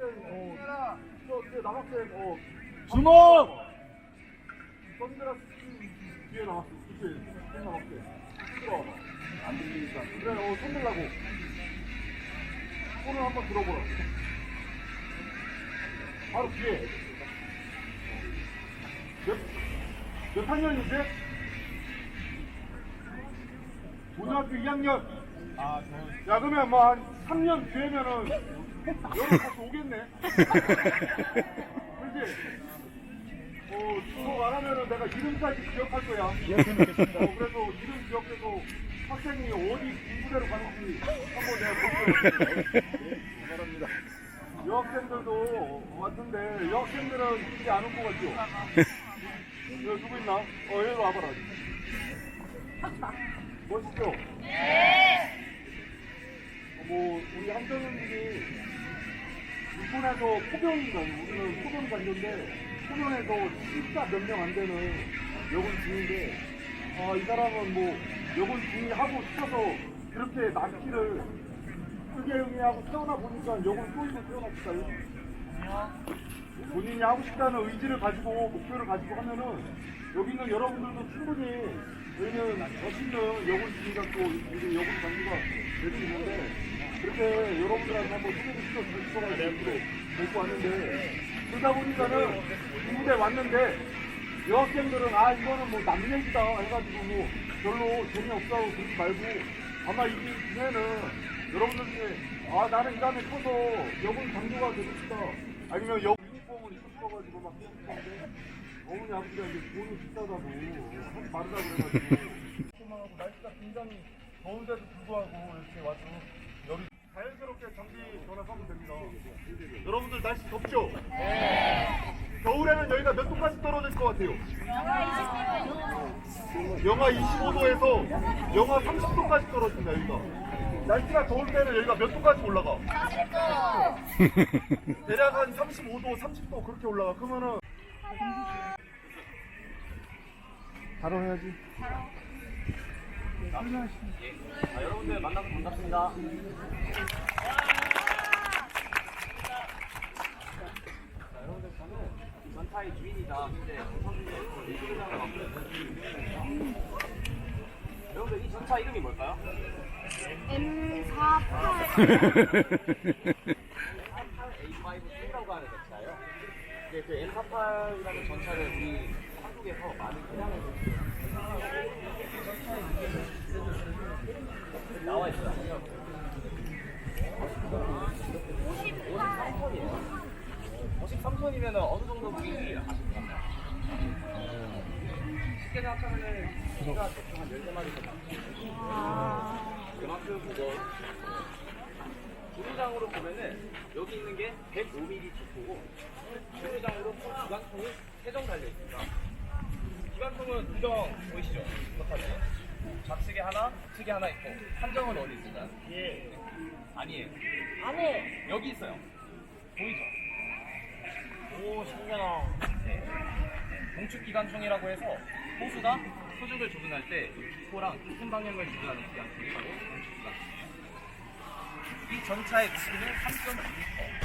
어, 어, 주먹! 선글라스 끼- 뒤에 나왔어. 그치? 손 남학생. 들어와봐. 안 들리니까. 그래, 어, 손 들라고. 손을 한번 들어보라. 바로 뒤에. 몇, 몇 학년이지? 고등학교 2학년. 아, 저, 야, 그러면 뭐 한 3년 뒤에면은 여기 다시 오겠네. 그지? 어, 주목 안 하면은 내가 이름까지 기억할 거야. 어, 그래서 이름 기억해서 학생이 어디 군부대로 가는지 한번 내가 볼게요. 바랍니다. 여학생들도 왔는데 여학생들은 이제 안온것 같죠? 여기 누구 있나? 어, 여기 와봐라. 멋있죠? 어, 뭐 우리 함정님들이 일본에서 포병인가 우리는 포병 단조인데 포병에서 진짜 몇 명 안 되는 여군 중인데 아, 이 사람은 뭐 여군 중위 하고 싶어서 그렇게 낫기를 뜨개응이 하고 태어나 보니까 여군 소위로 태어났을까요? 본인이 하고 싶다는 의지를 가지고 목표를 가지고 하면은 여기 있는 여러분들도 충분히 저희는 멋있는 여군 중위가 또 여군 될수 있는데 그렇게 여러분들한테 한번 소개를 시켜 주셔가지고 데리고 왔는데 그러다 보니까는 군부대 왔는데 여학생들은 아 이거는 뭐 남 얘기다 해가지고 뭐 별로 재미없다고 그러지 말고 아마 이 중에는 여러분들 중에 아 나는 이 다음에 커서 여군 장교가 되고 싶다. 아니면 여 유니폼을 입고 싶어가지고 막 그러는데 어머니 아버지가 이제 돈이 비싸다고 하지 말으라 그래가지고 날씨가 굉장히 더운데도 불구하고 이렇게 와서 전기 전화하면 됩니다 여러분들 날씨 덥죠? 겨울에는 여기가 몇 도까지 떨어질 것 같아요? 영하 25도에서 영하 30도까지 떨어진다 여기가 날씨가 더울 때는 여기가 몇 도까지 올라가? 대략 한 35도, 30도 그렇게 올라가 그러면은 바로 해야지 아, 여러분들 만나서 반갑습니다. 자, 여러분들 전타의 주인이다. 근데 맡고 여러분들 이 전차 이름이 뭘까요? M48 A5C라고 하는 전차예요. 이제 그 M48이라는 전차를 우리 한국에서 개량을 나와 있어요. 53톤이에요. 53톤이면 어느 정도 무게인지 아십니까? 쉽게 생각하면은 키가 대충 한 13마리 정도. 그만큼 무거운 주류장으로 보면은 여기 있는 게 105mm 주포고 주류장으로 기관총이 3정 달려 있습니다. 기관총은 두정 보이시죠? 그렇다면 좌측에 하나, 측에 하나 있고 한정은 어디 있을까요? 예. 아니에요. 안에 여기 있어요. 보이죠? 오 신기하다 네. 동축 기관총이라고 해서 호수가 수직을 조준할 때 기포랑 같은 방향을 조준하는 기관총이 바로 동축 기관총. 이 전차의 높이는 3.2m,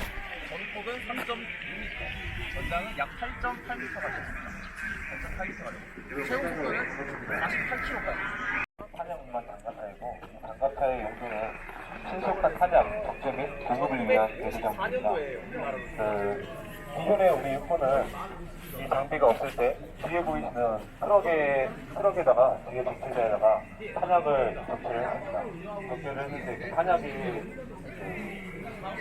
전폭은 3.6m, 전장은 약 8.8m가 됩니다. 8.8m가 됩니다. 최고 속도는 48km까지. 탄약만 단가타이고 단가타의 용도는 신속한 탄약 적재 및 공급을 위한 대대장비입니다. 4년도에 그 기존의 우리 육군은 이 장비가 없을 때 뒤에 보이시는 트럭에 트럭에다가 뒤에 적재자에다가 탄약을 적재를 했습니다. 적재를 했는데 그 탄약이 그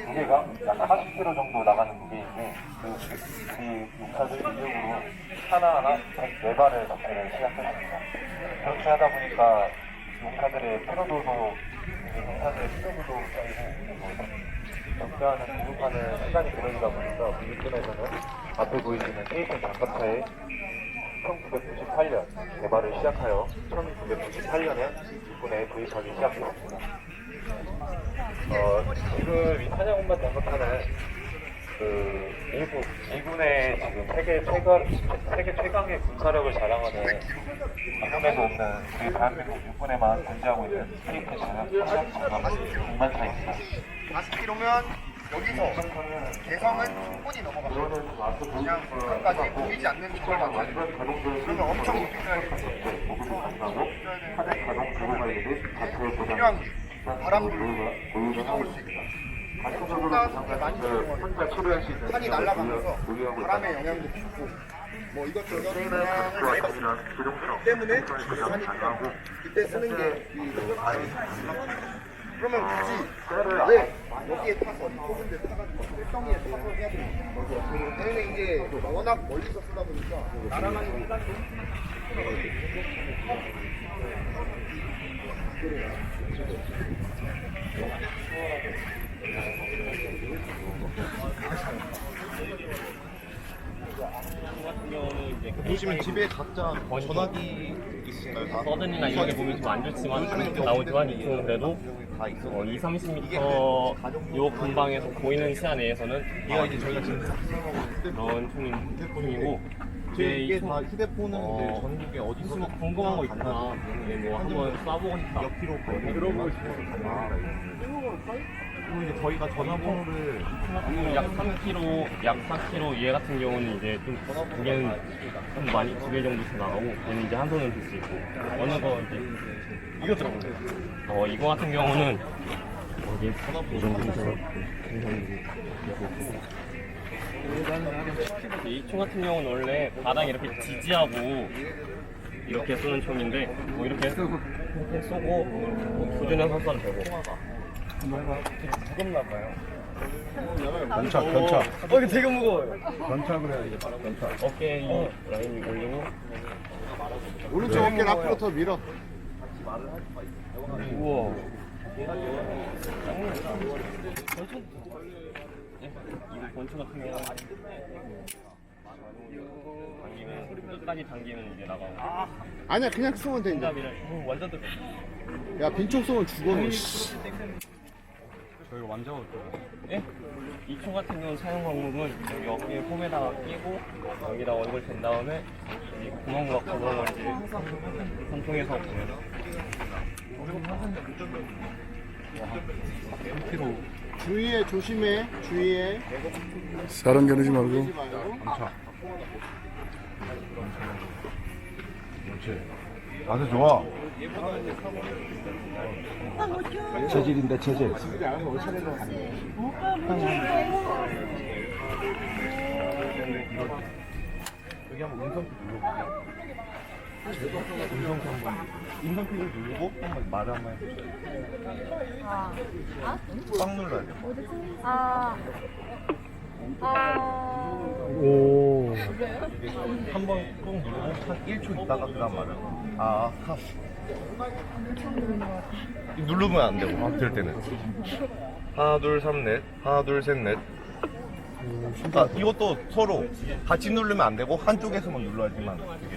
무게가 약 40kg 정도 나가는 무게인데 그, 그, 이 용사들 인력으로 하나하나 104발을 적재를 시작했습니다. 그렇게 하다 보니까 용사들의 피로도도 용사들의 피로도도 쌓이고 적재하는 공급하는 시간이 길어지다 보니까 우리 육군에서는 앞에 보이시는 케이슨 장갑차에 1998년 개발을 시작하여 1998년에 육군에 도입하기 시작했습니다. 어, 지금 이 탄약운반 장갑차는 그 미국 미군의 지금 세계 최강 세계 최강의 군사력을 자랑하는 일본에도 없는 우리 대한민국 육군에만 존재하고 있는 스테이크 장갑 장갑 6만 차입니다. 40km면 여기서 개성은 충분히 넘어가요. 그냥 끝까지 보이지 않는 저걸 만나요. 그러면 엄청 높이 써야 되는데 필요한 게 바람 불고 비도 올수 있다. 쏟아 상태 많이 들어오면 산이 날아가면서 바람의 영향도 받고 뭐 이것저것 그냥 많이 받습니다. 때문에 산이 필요하고 그때 쓰는 게이 그러면 굳이 왜 여기에 타서 이 좁은 데 타가지고 필덩이에 타서 해야 되는 거예요? 얘는 이제 워낙 멀리서 쓰다 보니까 날아가는 시간이 보시면 집에 각자 전화기 있으신가요? 다? 서든이나 이런 게 보면 좀 안 좋지만 나오지만 이쪽은 그래도 어, 2, 30m 요 근방에서 보이는 시야 내에서는 이거 이제 저희가 지금 그런 총인 총이고 이제 이게 다 휴대폰은 어, 이제 전국에 어디서 뭐 궁금한 거 있구나. 네, 뭐 한번 쏴보고 싶다. 몇 킬로 들어보고 싶어서 그리고 이제 저희가 전화번호를 음, 약 3kg, 약 4kg 얘 같은 경우는 이제 좀두 개는 좀 많이 두 개 정도씩 나가고 얘는 이제 한 손으로 들 수 있고 어느 거 이제 이거 들어보세요. 어 이거 같은 경우는 어디? 있어요. 이 총 같은 경우는 원래 바닥에 이렇게 지지하고 이렇게 쏘는 총인데 뭐 이렇게 이렇게 쏘고 뭐 조준해서 쏴도 되고. 견차 견차 어 이거 되게 무거워요. 견차 그래야지 견차 어깨 이 라인 올리고. 오른쪽 어깨를 앞으로 더 밀어. 우와 이거 권총 같은 경우는 당기면 끝까지 당기면 이제 나가고. 아니야 그냥 쏘면 돼 이제. 손잡이를. 어, 완전 뜯야 빈쪽 쏘면 죽어 너 예? 이총 같은 경우는 사용 방법은 여기 어깨 폼에다가 끼고 여기다 얼굴 댄 다음에 이 구멍과 구멍을 이제 손통에서 보면 주의해 조심해 주의해 사람 겨누지 말고 아주 좋아 체질인데 체질 여기 한번 음성키 눌러볼게요 음성키를 누르고 말을 한번 해보세요 아, 아? 꽉 눌러야 돼요 아, 아, 한번 꾹 누르고 한 1초 있다가 그 다음 말을 아 스탑 누르면 안 되고 아, 될 때는. 하나 둘 셋 넷. 하나 둘 셋 넷. 아, 이것도 서로 같이 누르면 안 되고 한쪽에서만 눌러야지만. 되게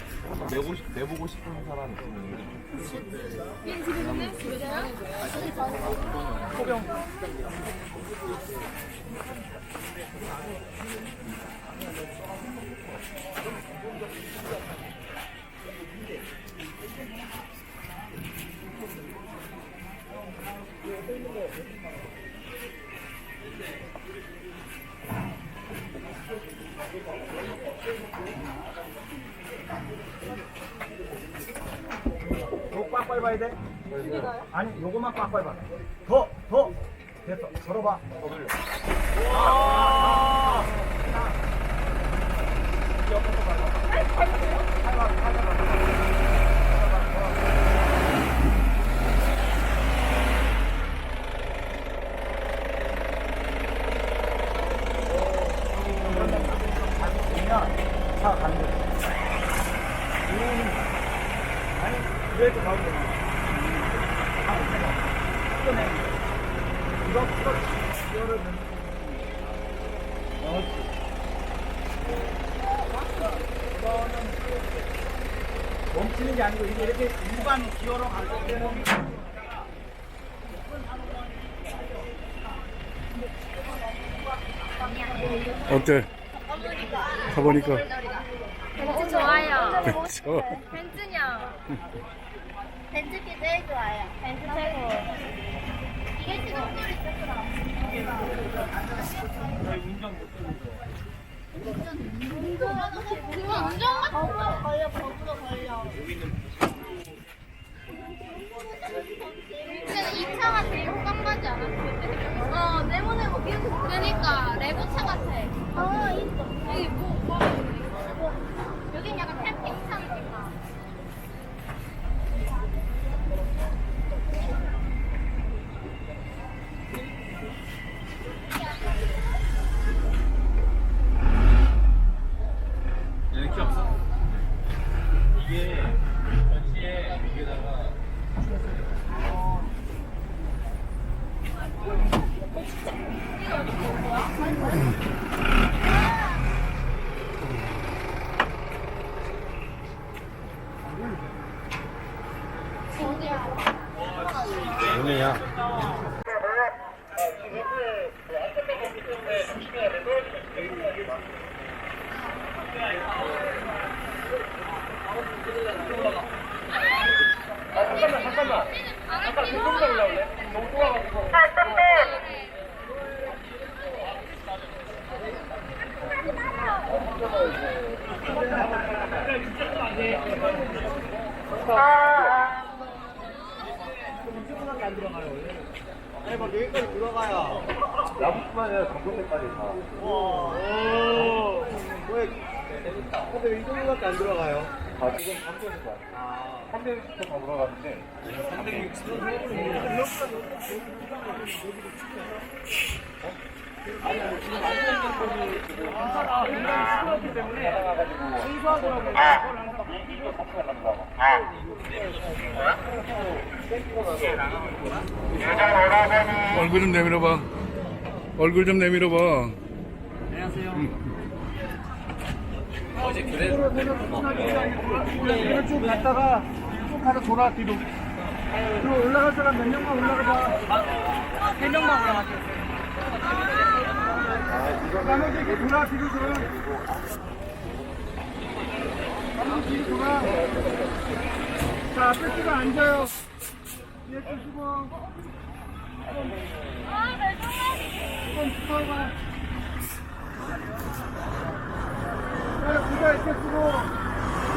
내고 싶, 내보고 싶은 사람 있으면. 호병. 아니 요거만 꽉 밟아 더! 더! 됐어 걸어봐 아 옆에서 밟아 밟아 차 가는 거지. 아니, 그래도 가면 되나? 멈추는 게 아니고 이게 이렇게 일반 기어로 가는 게 어때? 가보니까 벤츠 좋아요. 저 벤츠요. 벤츠기 제일 좋아요. 벤츠 최고. 어, 네모네모 계속. 그니까, 레고차 같아. 아, 있어. 여기 뭐, 뭐, 뭐. 여긴 약간 캠핑차 느낌 나. 얘는 키 없어? 이게 전시에 여기다가 오늘이야. 나무뿐만 아니라 전동대까지 다. 근데 이 정도밖에 안 들어가요. 아, 지금 300원. 360도 다 돌아가는 데. 얼굴 좀 내밀어봐. 얼굴 좀 내밀어봐. 어제 그래 쭉 갔다가 쭉 가서 돌아 뒤로. 뒤로 올라갈 사람 몇 명만 올라가봐. 세 명만 올라갈게. 나머지 이렇게 돌아 뒤로 돌아. 나머지 뒤로 돌아. 자, 앞에 쓰고 앉아요. 뒤에 쓰시고. 조금 붙어봐. 자, 부자 이렇게 쓰고.